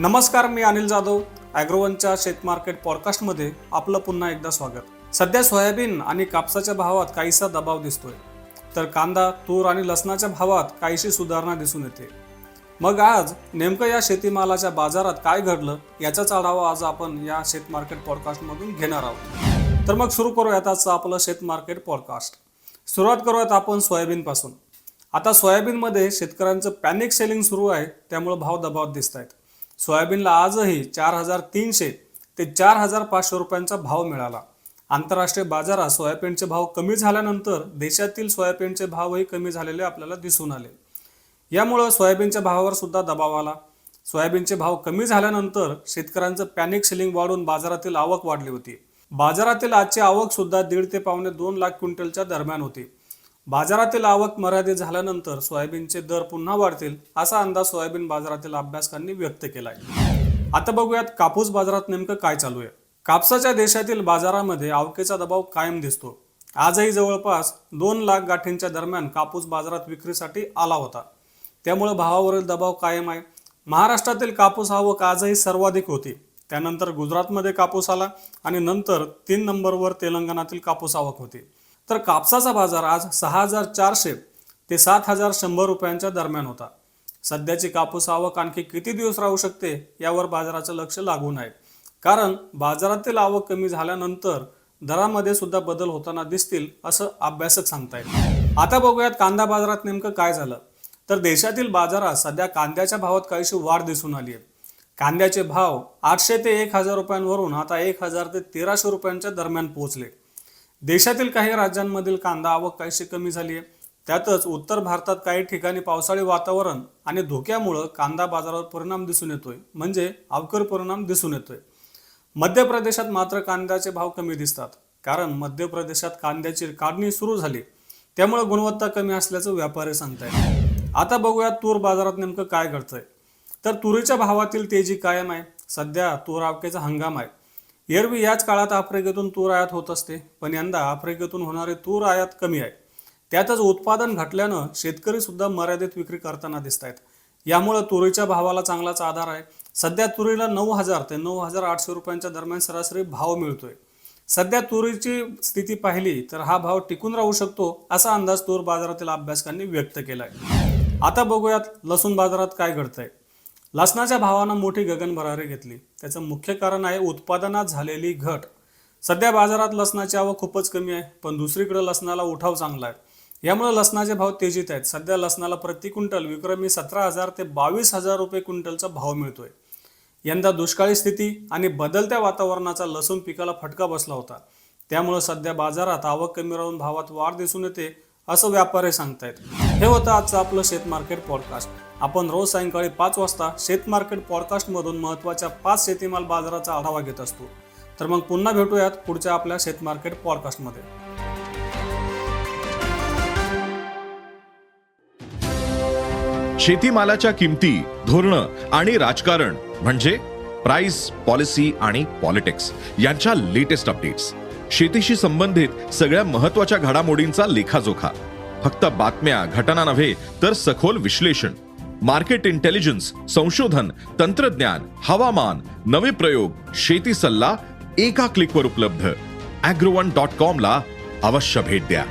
नमस्कार मी अनिल जाधव ॲग्रोवनच्या शेत मार्केट पॉडकास्टमध्ये आपलं पुन्हा एकदा स्वागत. सध्या सोयाबीन आणि कापसाच्या भावात काहीसा दबाव दिसतोय. तर कांदा तूर आणि लसणाच्या भावात काहीशी सुधारणा दिसून येते. मग आज नेमकं या शेतीमालाच्या बाजारात काय घडलं याचाच आढावा आज आपण या शेत मार्केट पॉडकास्टमधून घेणार आहोत. तर मग सुरू करूयात आजचं आपलं शेत मार्केट पॉडकास्ट. सुरुवात करूयात आपण सोयाबीनपासून. आता सोयाबीनमध्ये शेतकऱ्यांचं पॅनिक सेलिंग सुरू आहे त्यामुळे भाव दबावात दिसत आहेत सोयाबीनला आजही चार हजार तीनशे ते चार हजार पाचशे रुपयांचा भाव मिळाला. आंतरराष्ट्रीय बाजारात सोयाबीनचे भाव कमी झाल्यानंतर देशातील सोयाबीनचे भावही कमी झालेले आपल्याला दिसून आले. यामुळं सोयाबीनच्या भावावर सुद्धा दबाव आला. सोयाबीनचे भाव कमी झाल्यानंतर शेतकऱ्यांचं पॅनिक सेलिंग वाढून बाजारातील आवक वाढली होती. बाजारातील आजची आवक सुद्धा दीड ते पावणे दोन लाख क्विंटलच्या दरम्यान होती. बाजारातील आवक मर्यादित झाल्यानंतर सोयाबीनचे दर पुन्हा वाढतील असा अंदाज सोयाबीन बाजारातील अभ्यासकांनी व्यक्त केला आहे आता बघूयात कापूस बाजारात नेमकं काय चालू आहे. कापसाच्या देशातील बाजारामध्ये आवकेचा दबाव कायम दिसतो. आजही जवळपास दोन लाख गाठींच्या दरम्यान कापूस बाजारात विक्रीसाठी आला होता. त्यामुळे भावावरील दबाव कायम आहे. महाराष्ट्रातील कापूस आवक आजही सर्वाधिक होती. त्यानंतर गुजरातमध्ये कापूस आला आणि नंतर तीन नंबरवर तेलंगणातील कापूस आवक होती. तर कापसाचा बाजार आज सहा हजार चारशे ते सात हजार शंभर रुपयांच्या दरम्यान होता. सध्याची कापूस आवक आणखी किती दिवस राहू शकते यावर बाजाराचं लक्ष लागून आहे. कारण बाजारातील आवक कमी झाल्यानंतर दरामध्ये सुद्धा बदल होताना दिसतील असं अभ्यासक सांगतायत. आता बघूयात कांदा बाजारात नेमकं काय झालं. तर देशातील बाजारात सध्या कांद्याच्या भावात काहीशी वाढ दिसून आली आहे. कांद्याचे भाव आठशे ते एक हजार रुपयांवरून आता एक हजार ते तेराशे रुपयांच्या दरम्यान पोहोचले. देशातील काही राज्यांमधील कांदा आवक काहीशी कमी झाली आहे. त्यातच उत्तर भारतात काही ठिकाणी पावसाळी वातावरण आणि धोक्यामुळं कांदा बाजारावर परिणाम दिसून येतोय. म्हणजे अवकर परिणाम दिसून येतोय. मध्य प्रदेशात मात्र कांद्याचे भाव कमी दिसतात. कारण मध्य प्रदेशात कांद्याची काढणी सुरू झाली. त्यामुळे गुणवत्ता कमी असल्याचं व्यापारी सांगतायत. आता बघूया तूर बाजारात नेमकं काय घडतंय. तर तुरीच्या भावातील तेजी कायम आहे. सध्या तूर आवकेचा हंगाम आहे. एरवी याच काळात आफ्रिकेतून तूर आयात होत असते. पण यंदा आफ्रिकेतून होणारे तूर आयात कमी आहे. त्यातच उत्पादन घटल्यानं शेतकरी सुद्धा मर्यादित विक्री करताना दिसत आहेत यामुळं तुरीच्या भावाला चांगलाच आधार आहे. सध्या तुरीला नऊ हजार ते नऊ हजार आठशे रुपयांच्या दरम्यान सरासरी भाव मिळतोय. सध्या तुरीची स्थिती पाहिली तर हा भाव टिकून राहू शकतो असा अंदाज तूर बाजारातील अभ्यासकांनी व्यक्त केला आहे आता बघूयात लसूण बाजारात काय घडतंय. लसणाच्या भावानं मोठी गगनभरारी घेतली. त्याचं मुख्य कारण आहे उत्पादनात झालेली घट. सध्या बाजारात लसणाची आवक खूपच कमी आहे पण दुसरीकडे लसणाला उठाव चांगला आहे. यामुळे लसणाचे भाव तेजीत आहेत. सध्या लसणाला प्रति क्विंटल विक्रमी सतरा हजार ते बावीस हजार रुपये क्विंटलचा भाव मिळतोय. यंदा दुष्काळी स्थिती आणि बदलत्या वातावरणाचा लसूण पिकाला फटका बसला होता. त्यामुळे सध्या बाजारात आवक कमी राहून भावात वाढ दिसून येते असं व्यापारी सांगतायत. हे होतं आजचं आपलं शेत मार्केट पॉडकास्ट आपण रोज सायंकाळी पाच वाजता शेत मार्केट पॉडकास्टमधून महत्त्वाच्या पाच शेतीमाल बाजाराचा आढावा घेत असतो. तर मग पुन्हा भेटूयात पुढच्या आपल्या शेत मार्केट पॉडकास्टमध्ये शेतीमालाच्या किमती धोरणं आणि राजकारण म्हणजे प्राइस पॉलिसी आणि पॉलिटिक्स यांच्या लेटेस्ट अपडेट्स शेतीशी संबंधित सगळ्या महत्त्वाच्या घडामोडींचा लेखाजोखा. फक्त बातम्या घटना नव्हे तर सखोल विश्लेषण. मार्केट इंटेलिजन्स संशोधन तंत्रज्ञान हवामान नवे प्रयोग शेती सल्ला एका क्लिकवर उपलब्ध. अॅग्रोवन डॉट कॉमला अवश्य भेट द्या.